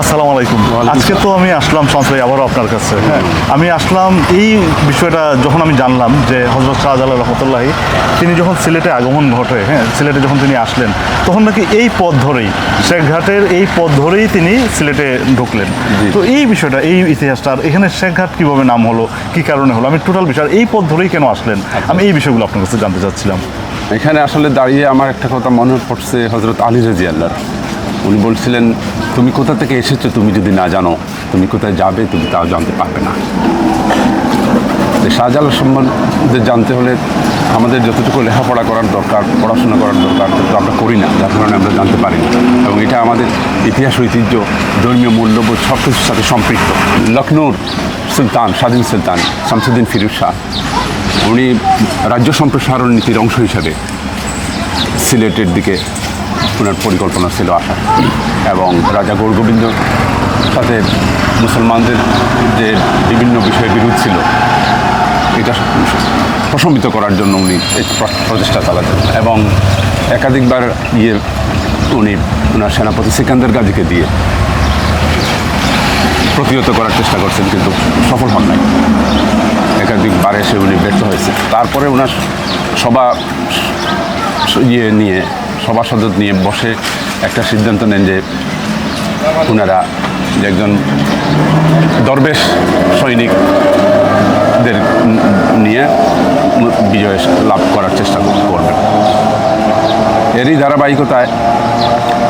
আসসালামু আলাইকুম। আজকে তো আমি আসলাম সঞ্চয় আবারও আপনার কাছে। হ্যাঁ। আমি আসলাম এই বিষয়টা যখন আমি জানলাম যে হজরত শাহজালাল রহমতুল্লাহি তিনি যখন সিলেটে আগমন ঘটে হ্যাঁ সিলেটে যখন তিনি আসলেন তখন নাকি এই পথ ধরেই শেখঘাটের এই পথ ধরেই তিনি সিলেটে ঢুকলেন। তো এই বিষয়টা এই ইতিহাসটা আর এখানে শেখঘাট কীভাবে নাম হলো কী কারণে হলো আমি টোটাল বিষয় এই পথ ধরেই কেন আসলেন? আমি এই বিষয়গুলো আপনার কাছে জানতে চাচ্ছিলাম। এখানে আসলে দাঁড়িয়ে আমার একটা কথা মনে পড়ছে হজরত আলী রাজি আল্লাহর উনি বলছিলেন, তুমি কোথা থেকে এসেছ? তুমি যদি না জানো, তুমি কোথায় যাবে, তুমি তাও জানতে পারবে না। তো শাহজালাল সম্বন্ধে জানতে হলে আমাদের যতটুকু লেখাপড়া করার দরকার, পড়াশোনা করার দরকার, ততটুকু আমরা করি না। যার কারণে আমরা জানতে পারি না এবং এটা আমাদের ইতিহাস, ঐতিহ্য, ধর্মীয় মূল্যবোধ সব কিছুর সাথে সম্পৃক্ত। লখনৌর সুলতান, স্বাধীন সুলতান, শামসুদ্দিন ফিরুজ শাহ, উনি রাজ্য সম্প্রসারণ নীতির অংশ হিসাবে সিলেটের দিকে ওনার পরিকল্পনা ছিল আসা এবং রাজা গৌরগোবিন্দ সাথে মুসলমানদের যে বিভিন্ন বিষয়ে বিরোধ ছিল, এটা প্রশমিত করার জন্য উনি প্রচেষ্টা চালাতেন। এবং একাধিকবার ইয়ে উনি ওনার সেনাপতি সিকান্দার গাজীকে দিয়ে প্রতিহত করার চেষ্টা করছেন, কিন্তু সফল হন নাই। একাধিকবার এসে উনি ব্যর্থ হয়েছে তারপরে ওনার সভা ইয়ে নিয়ে সভাসদ নিয়ে বসে একটা সিদ্ধান্ত নেন যে ওনারা যে একজন দরবেশ সৈনিকদের নিয়ে বিজয় লাভ করার চেষ্টা করবেন। এরই ধারাবাহিকতায়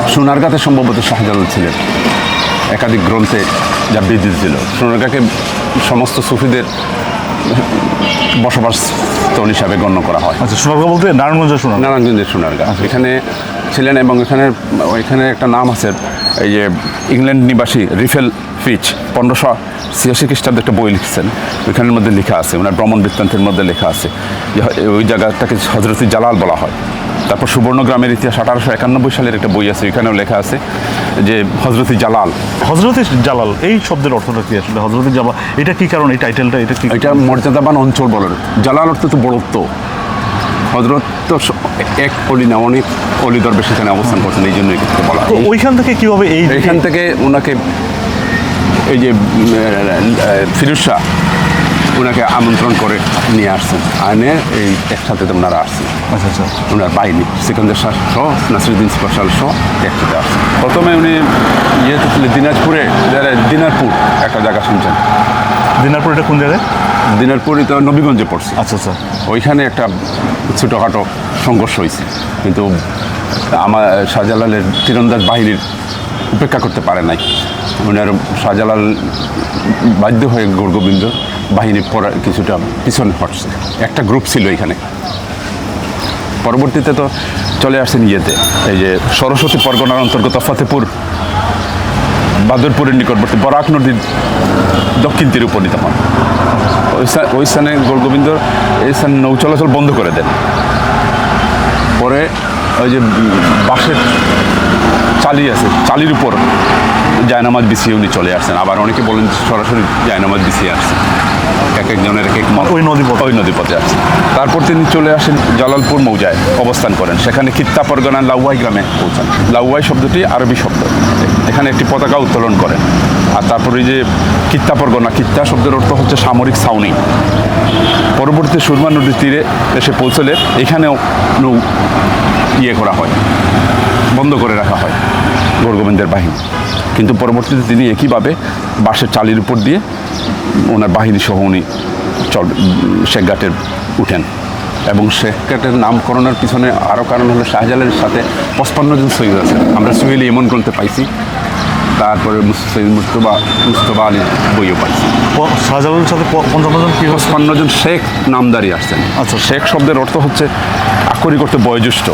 সোনারগাঁতে সম্ভবত শাহজালাল ছিলেন। একাধিক গ্রন্থে যা বিদিত ছিল। সোনারগাঁকে সমস্ত সুফিদের বসবাস স্থল হিসাবে গণ্য করা হয়। আচ্ছা সোনারগাঁ বলতে নারায়ণগঞ্জের সোনার নারায়ণগঞ্জের সোনারগাঁ। এখানে ছিলেন এবং এখানে এখানে একটা নাম আছে এই যে ইংল্যান্ড নিবাসী রিফেল ফিচ পনেরোশো ছিয়াশি খ্রিস্টাব্দে একটা বই লিখছেন। ওইখানের মধ্যে লেখা আছে ওনার ভ্রমণ বৃত্তান্তের মধ্যে লেখা আছে। যে ওই জায়গাটাকে হজরতি জালাল বলা হয়। তারপর সুবর্ণগ্রামের ইতিহাস আঠারোশো একানব্বই সালের একটা বই আছে ওইখানেও লেখা আছে। যে হজরতি জালাল। হজরতি জালাল এই শব্দের অর্থটা কি আসলে? হজরতি জালাল এটা কি কারণ? এই টাইটেলটা এটা কি এটা মর্যাদাবান অঞ্চল বলেন জালাল অর্থ তো বড়ত্ব। হজরত তো এক অলি না অনেক অলি দরবেশ সেখানে অবস্থান করছেন এই জন্য বলা ওইখান থেকে কীভাবে এই এখান থেকে ওনাকে এই যে ফিরুজ শাহ ওনাকে আমন্ত্রণ করে নিয়ে আসছেন। আনে এই একসাথে তো ওনারা আসছেন। আচ্ছা আচ্ছা। ওনার বাহিনী সিকান্দার শাহ সহ নাসিরুদ্দিন স্পেশাল সহ একসাথে আসছেন। প্রথমে উনি ইয়েতে ছিলেন দিনাজপুরে যারা দিনারপুর একটা জায়গা শুনছেন? দিনারপুর এটা কোন জায়গায়? দিনারপুরই তো নবীগঞ্জে পড়ছে। আচ্ছা আচ্ছা। ওইখানে একটা ছোটোখাটো সংঘর্ষ হয়েছে। কিন্তু আমার শাহজালালের তীরন্দাজ বাহিনীর উপেক্ষা করতে পারে নাই। ওনার শাহজালাল বাধ্য হয়ে গৌরগোবিন্দ বাহিনী পড়া কিছুটা পিছনে হটছে। একটা গ্রুপ ছিল এখানে। পরবর্তীতে তো চলে আসছেন ইয়েতে এই যে সরস্বতী পরগনার অন্তর্গত ফতেপুর, বাদরপুরের নিকটবর্তী বরাক নদীর দক্ষিণ তীরে উপনীত হন। ওই স্থানে গোলগোবিন্দ এই স্থানে নৌ চলাচল বন্ধ করে দেন। পরে ওই যে বাঁশের চালি আছে, চালির উপর জায়নামাজ বিছিয়ে উনি চলে আসছেন। আবার অনেকে বলেন সরাসরি জায়নামাজ বিছিয়ে আসছেন। এক একজনের এক এক। ওই নদীপথে। ওই নদীপথে আসছেন। তারপর তিনি চলে আসেন জালালপুর মৌজায় অবস্থান করেন। সেখানে খিত্তা পরগনা লাউয়াই গ্রামে পৌঁছান। লাউয়াই শব্দটি আরবি শব্দ। এখানে একটি পতাকা উত্তোলন করেন। আর তারপরে এই যে কিত্তা পরগনা কিত্তা শব্দের অর্থ হচ্ছে সামরিক ছাউনি। পরবর্তীতে সুরমা নদীর তীরে এসে পৌঁছলে এখানেও নৌ ইয়ে করা হয়। বন্ধ করে রাখা হয়। গৌরগোবিন্দের বাহিনী। কিন্তু পরবর্তীতে তিনি একইভাবে বাঁশের চালির উপর দিয়ে ওনার বাহিনী সহ উনি চল শেখঘাটের উঠেন। এবং শেখঘাটের নামকরণের পিছনে আরও কারণ হলো শাহজালালের সাথে পঁচপান্ন জন শহীদ আছে। আমরা সুহেলি এমন গ্রন্থে পাইছি তারপরে সৈয়দ মুস্তফা মুস্তফা আলীর বইও পাইছি। শাহজালালের সাথে প- পঞ্চান্ন জন কি হচ্ছে? জন শেখ নামদারি আসছেন। আচ্ছা। শেখ শব্দের অর্থ হচ্ছে আক্ষরিক অর্থে বয়োজ্যেষ্ঠ।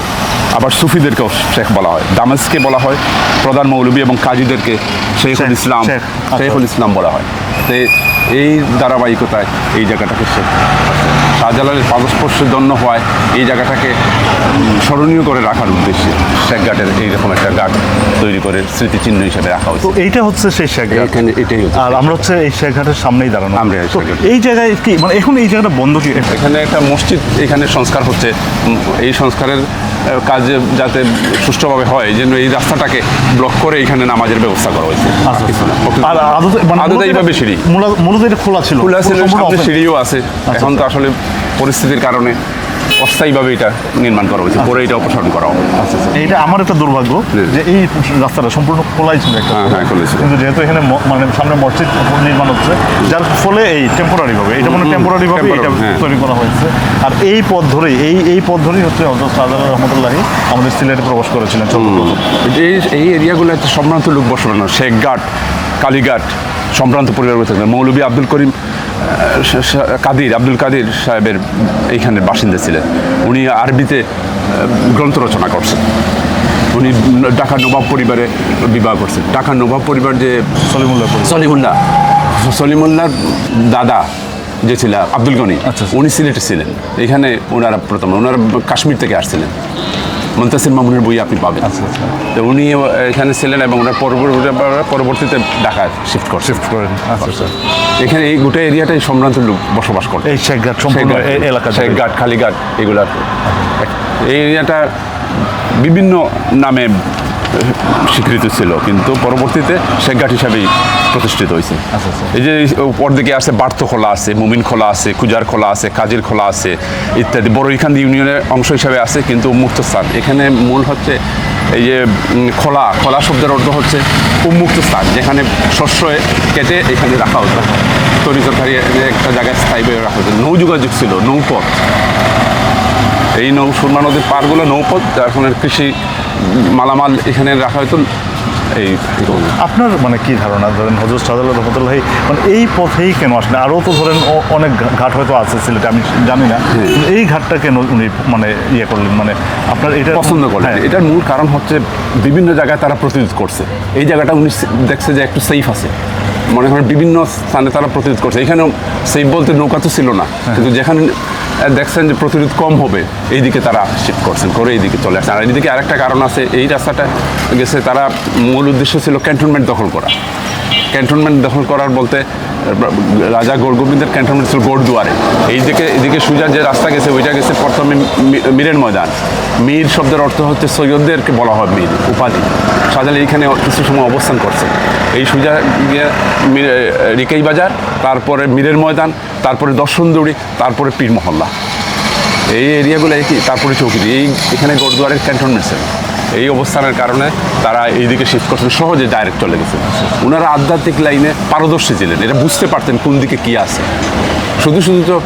আবার সুফিদেরকেও শেখ বলা হয় দামেজকে বলা হয় প্রধান মৌলবী এবং কাজীদেরকে শেখুল ইসলাম আচ্ছা। শেখুল ইসলাম বলা হয় তো এই ধারাবাহিকতায় এই জায়গাটাকে শেখ শাহজালালের পাদস্পর্শের জন্য হওয়ায় এই জায়গাটাকে স্মরণীয় করে রাখার উদ্দেশ্যে শেখ ঘাটের এইরকম একটা ঘাট তৈরি করে স্মৃতিচিহ্ন হিসেবে রাখা হয়েছে। এইটা হচ্ছে সেই শেখ ঘাট। এখানে এটাই হচ্ছে। আর আমরা হচ্ছে এই শেখ ঘাটের সামনেই দাঁড়ানো। আমরা এই জায়গায় কি মানে এখন এই জায়গাটা বন্ধ কি? এখানে একটা মসজিদ এখানে সংস্কার হচ্ছে। এই সংস্কারের কাজ যাতে সুষ্ঠুভাবে হয় জন্য এই রাস্তাটাকে ব্লক করে এখানে নামাজের ব্যবস্থা করা হয়েছে। আচ্ছা, আদতে মানে এইভাবে সিঁড়ি। মূলত- এটা খোলা ছিল। খোলা ছিল সিঁড়িও আছে। এখন তো আসলে পরিস্থিতির কারণে অস্থায়ীভাবে এটা নির্মাণ করা হয়েছে পরে এটা অপসারণ করা হবে। এইটা আমার একটা দুর্ভাগ্য যে এই রাস্তাটা সম্পূর্ণ খোলাই ছিল একটা হ্যাঁ, হ্যাঁ, খোলাই ছিল। কিন্তু যেহেতু এখানে মানে সামনে মসজিদ নির্মাণ হচ্ছে যার ফলে এই টেম্পোরারিভাবে এটা মানে টেম্পোরারি ভাবে এটা হ্যাঁ। তৈরি করা হয়েছে। আর এই পথ ধরেই এই এই পথ ধরেই হচ্ছে হজরত শাহজালাল রহমতুল্লাহি আমাদের সিলেটে প্রবেশ করেছিলেন এই এই এরিয়াগুলো একটা সম্ভ্রান্ত লোক বসবাস শেখঘাট কালীঘাট সম্ভ্রান্ত পরিবার বসে থাকেন। মৌলভী আব্দুল করিম কাদির আব্দুল কাদির সাহেবের এইখানের বাসিন্দা ছিলেন উনি আরবিতে গ্রন্থ রচনা করছেন উনি ঢাকা নবাব পরিবারে বিবাহ করছেন ঢাকা নবাব পরিবার যে সলিমুল্লাহ। সলিমুল্লাহ সলিমুল্লাহর দাদা যে ছিল আব্দুল গনি আচ্ছা, আচ্ছা। উনি সিলেটে ছিলেন এখানে ওনারা প্রথম ওনারা কাশ্মীর থেকে আসছিলেন মন্তাসির মামুনের বই আপনি পাবেন। আচ্ছা, আচ্ছা। তো উনি এখানে ছিলেন এবং ওনার পরবর্তী পরবর্তীতে ঢাকায় শিফট করছে শিফট করেন। আচ্ছা এখানে এই গোটা এরিয়াটাই সম্ভ্রান্ত লোক বসবাস করে। এই শেখঘাট সম্পূর্ণ এলাকা। শেখঘাট কালীঘাট এগুলো। এই এরিয়াটা বিভিন্ন নামে স্বীকৃত ছিল কিন্তু পরবর্তীতে শেখঘাট হিসাবেই প্রতিষ্ঠিত হয়েছে আচ্ছা, আচ্ছা। এই যে উপর দিকে আছে বার্ত খোলা আছে মুমিন খোলা আছে কুজার খোলা আছে কাজির খোলা আছে ইত্যাদি। বড় এখান ইউনিয়নের অংশ হিসাবে আছে কিন্তু উন্মুক্ত স্থান এখানে মূল হচ্ছে এই যে খোলা খোলা শব্দের অর্থ হচ্ছে উন্মুক্ত স্থান যেখানে শস্য কেটে এখানে রাখা হতো। তরি তরকারি একটা জায়গায় স্থায়ীভাবে রাখা হতো। নৌ যোগাযোগ ছিল নৌপথ। এই নৌ সুরমা নদীর পারগুলো নৌপথ যার ফলে কৃষি মালামাল এখানে রাখা হতো। এই আপনার মানে কি ধারণা? ধরেন হজরত শাহজালাল রহমতুল্লাহি মানে এই পথেই কেন আসলেন আরও তো ধরেন অনেক ঘাট হয়তো আছে সিলেটে আমি জানি না। এই ঘাটটা কেন উনি মানে ইয়ে করলেন? মানে আপনার এটা পছন্দ হ্যাঁ, এটার মূল কারণ হচ্ছে বিভিন্ন জায়গায় তারা প্রতিরোধ করছে। এই জায়গাটা উনি দেখছে যে একটু সেফ আছে। মনে করেন বিভিন্ন স্থানে তারা প্রতিরোধ করছে। এখানেও সেফ বলতে নৌকা তো ছিল না। কিন্তু যেখানে দেখছেন যে প্রতিরোধ কম হবে। এইদিকে তারা শিফট করছেন, করে এইদিকে চলে আসছেন আর এইদিকে আরেকটা কারণ আছে, এই রাস্তাটা গেছে তারা মূল উদ্দেশ্য ছিল ক্যান্টনমেন্ট দখল করা। ক্যান্টনমেন্ট দখল করার বলতে, রাজা গোরগোবিন্দের ক্যান্টনমেন্ট ছিল গোড়দুয়ারে এইদিকে এদিকে সুজা যে রাস্তা গেছে, ওইটা গেছে প্রথমে মীরের ময়দান। মীর শব্দের অর্থ হচ্ছে সৈয়দদেরকে বলা হয় মীর, উপাধি। শাহজালাল এইখানে কিছু সময় অবস্থান করছে। এই সুজা গিয়ে রিকেই বাজার, তারপরে মীরের ময়দান, তারপরে দর্শনদুড়ি তারপরে পীর মহল্লা এই এরিয়াগুলো কি তারপরে চৌকিদি এই এখানে গোরদুয়ারের ক্যান্টনমেন্ট ছিল। এই অবস্থানের কারণে তারা এইদিকে শিফট করছেন, সহজে ডাইরেক্ট চলে গেছে ওনারা আধ্যাত্মিক লাইনে পারদর্শী ছিলেন, এটা বুঝতে পারতেন কোন দিকে কি আছে। শুধু শুধু তো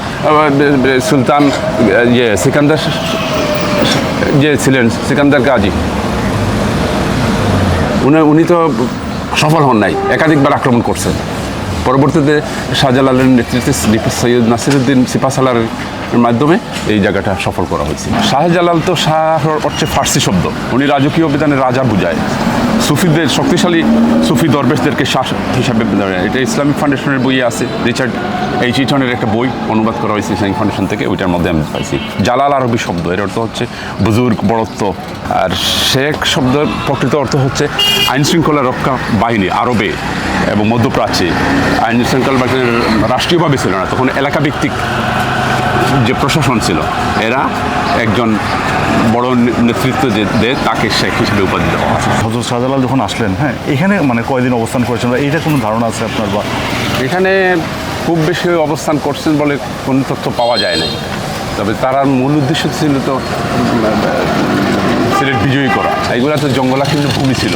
সুলতান ইয়ে সিকান্দার যে ছিলেন, সিকান্দার গাজী উনি উনি তো সফল হন নাই, একাধিকবার আক্রমণ করছেন। পরবর্তীতে শাহজালালের নেতৃত্বে সৈয়দ নাসিরুদ্দিন সিপাসালারের মাধ্যমে এই জায়গাটা সফল করা হয়েছে। শাহজালাল তো শাহ হচ্ছে ফার্সি শব্দ। উনি রাজকীয় অভিধানে রাজা বুঝায়। সুফিদের, শক্তিশালী সুফি দরবেশদেরকে শাহ হিসাবে এটা ইসলামিক ফাউন্ডেশনের বইয়ে আছে। রিচার্ড এইচ ইটনের একটা বই অনুবাদ করা হয়েছে ইসলামিক ফাউন্ডেশন থেকে, ওইটার মধ্যে আমি পাইছি। জালাল আরবি শব্দ, এর অর্থ হচ্ছে বুজুর্গ, বড়ত্ব। আর শেখ শব্দের প্রকৃত অর্থ হচ্ছে আইন শৃঙ্খলা রক্ষা বাহিনী, আরবে এবং মধ্যপ্রাচ্যে। আইন শৃঙ্খলা রাষ্ট্রীয়ভাবে ছিল না, তখন এলাকা ভিত্তিক প্রশাসন ছিল এরা একজন বড় নেতৃত্ব যে দেয় তাকে শেখ হিসেবে উপাধি দেওয়া। হজরত শাহজালাল যখন আসলেন হ্যাঁ এখানে মানে কয়দিন অবস্থান করেছেন বা এইটা কোনো ধারণা আছে আপনার বা? এখানে খুব বেশি অবস্থান করছেন বলে কোনো তথ্য পাওয়া যায় না তবে তার মূল উদ্দেশ্য ছিল তো সিলেট বিজয়ী করা। এগুলো তো জঙ্গলাকীর্ণ ভূমি ছিল।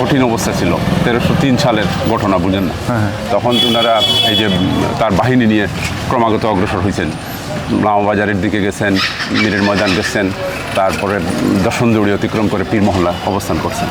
কঠিন অবস্থা ছিল। তেরোশো তিন সালের ঘটনা বুঝেন না? তখন ওনারা এই যে তার বাহিনী নিয়ে ক্রমাগত অগ্রসর হয়েছেন লামাবাজারের দিকে গেছেন মীরের ময়দান গেছেন তারপরে দর্শন দৌড়ি অতিক্রম করে পীর মহল্লা অবস্থান করছেন।